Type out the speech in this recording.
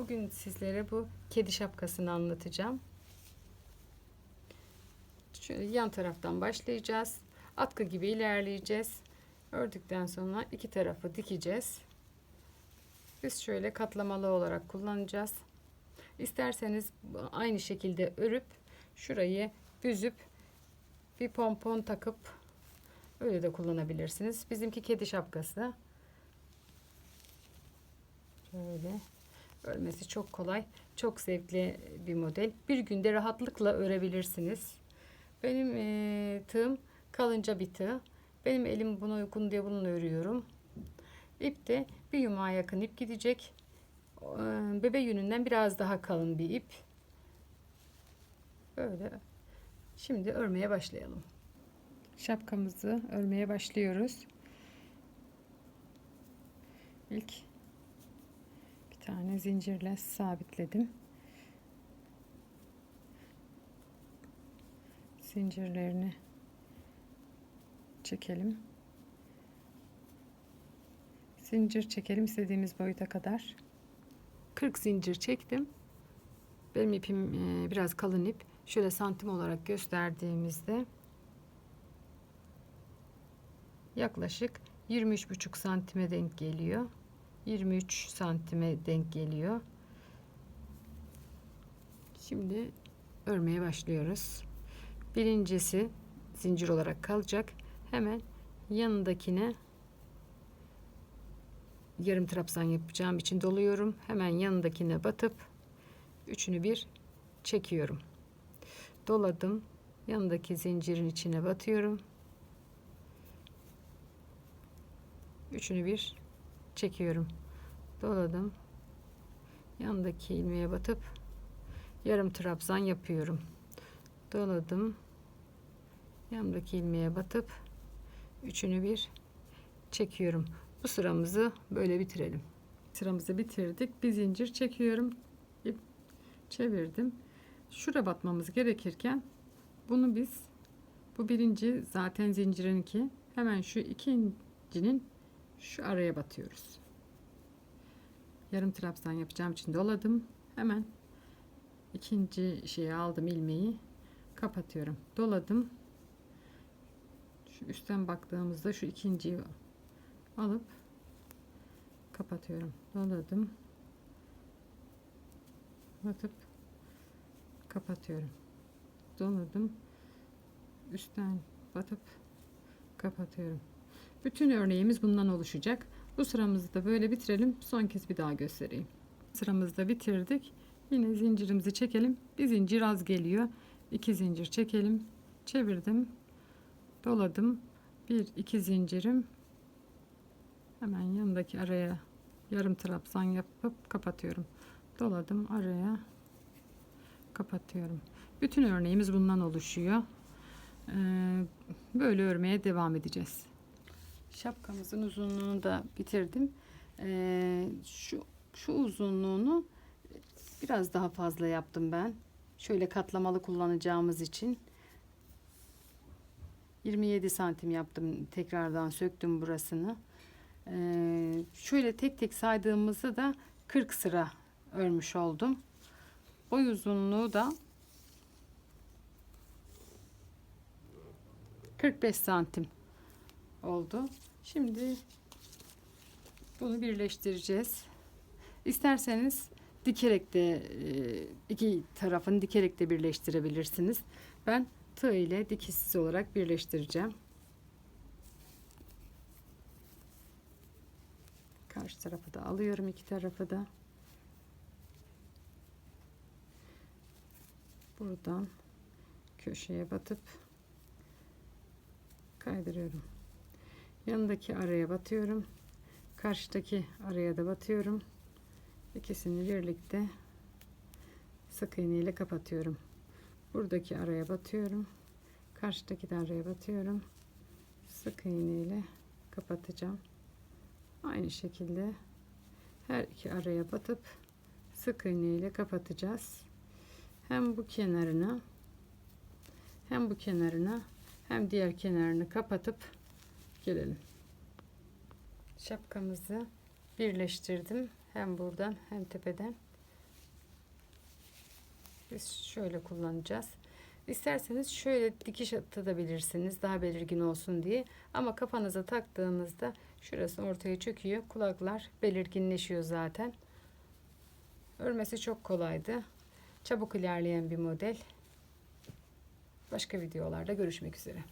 Bugün sizlere bu kedi şapkasını anlatacağım. Şöyle yan taraftan başlayacağız. Atkı gibi ilerleyeceğiz. Ördükten sonra iki tarafı dikeceğiz. Biz şöyle katlamalı olarak kullanacağız. İsterseniz aynı şekilde örüp şurayı büzüp bir pompon takıp öyle de kullanabilirsiniz. Bizimki kedi şapkası. Şöyle örmesi çok kolay, çok zevkli bir model. Bir günde rahatlıkla örebilirsiniz. Benim e, tığım kalınca bir tığ. Benim elim buna uygun diye bununla örüyorum. İp de bir yumağa yakın ip gidecek. Bebe yününden biraz daha kalın bir ip. Böyle. Şimdi örmeye başlayalım. Şapkamızı örmeye başlıyoruz. İlk tane zincirle sabitledim. Zincirlerini çekelim. Zincir çekelim istediğimiz boyuta kadar. 40 zincir çektim. Benim ipim e, biraz kalın ip. Şöyle santim olarak gösterdiğimizde yaklaşık 23,5 santime denk geliyor. 23 santime denk geliyor. Şimdi örmeye başlıyoruz. Birincisi zincir olarak kalacak. Hemen yanındakine yarım trabzan yapacağım için doluyorum. Hemen yanındakine batıp üçünü bir çekiyorum. Doladım. Yanındaki zincirin içine batıyorum. Üçünü bir çekiyorum. Doladım. Yanındaki ilmeğe batıp yarım trabzan yapıyorum. Doladım. Yanındaki ilmeğe batıp üçünü bir çekiyorum. Bu sıramızı böyle bitirelim. Sıramızı bitirdik. Bir zincir çekiyorum. İp çevirdim. Şura batmamız gerekirken bunu biz bu birinci zaten zincirinki hemen şu ikincinin şu araya batıyoruz. Yarım trabzan yapacağım için doladım. Hemen ikinci şeyi aldım ilmeği kapatıyorum. Doladım. Şu üstten baktığımızda şu ikinciyi alıp kapatıyorum. Doladım. Batıp kapatıyorum. Doladım. Üstten batıp kapatıyorum. Bütün örneğimiz bundan oluşacak. Bu sıramızı da böyle bitirelim. Son kez bir daha göstereyim. Sıramızı da bitirdik. Yine zincirimizi çekelim. Bir zincir az geliyor. İki zincir çekelim. Çevirdim. Doladım. Bir iki zincirim. Hemen yanındaki araya yarım trabzan yapıp kapatıyorum. Doladım araya kapatıyorum. Bütün örneğimiz bundan oluşuyor. Ee, böyle örmeye devam edeceğiz. Şapkamızın uzunluğunu da bitirdim. Ee, şu şu uzunluğunu biraz daha fazla yaptım ben. Şöyle katlamalı kullanacağımız için 27 santim yaptım. Tekrardan söktüm burasını. Ee, şöyle tek tek saydığımızda da 40 sıra örmüş oldum. Boy uzunluğu da 45 santim oldu. Şimdi bunu birleştireceğiz. İsterseniz dikerek de e, iki tarafını dikerek de birleştirebilirsiniz. Ben tığ ile dikişsiz olarak birleştireceğim. Karşı tarafı da alıyorum iki tarafı da. Buradan köşeye batıp kaydırıyorum. Yanındaki araya batıyorum. Karşıdaki araya da batıyorum. İkisini birlikte sık iğne ile kapatıyorum. Buradaki araya batıyorum. Karşıdaki de araya batıyorum. Sık iğne ile kapatacağım. Aynı şekilde her iki araya batıp sık iğne ile kapatacağız. Hem bu kenarına hem bu kenarına hem diğer kenarını kapatıp gelelim. Şapkamızı birleştirdim. Hem buradan hem tepeden Biz şöyle kullanacağız. İsterseniz şöyle dikiş atabilirsiniz daha belirgin olsun diye. Ama kafanıza taktığınızda şurası ortaya çöküyor. Kulaklar belirginleşiyor zaten. Örmesi çok kolaydı. Çabuk ilerleyen bir model. Başka videolarda görüşmek üzere.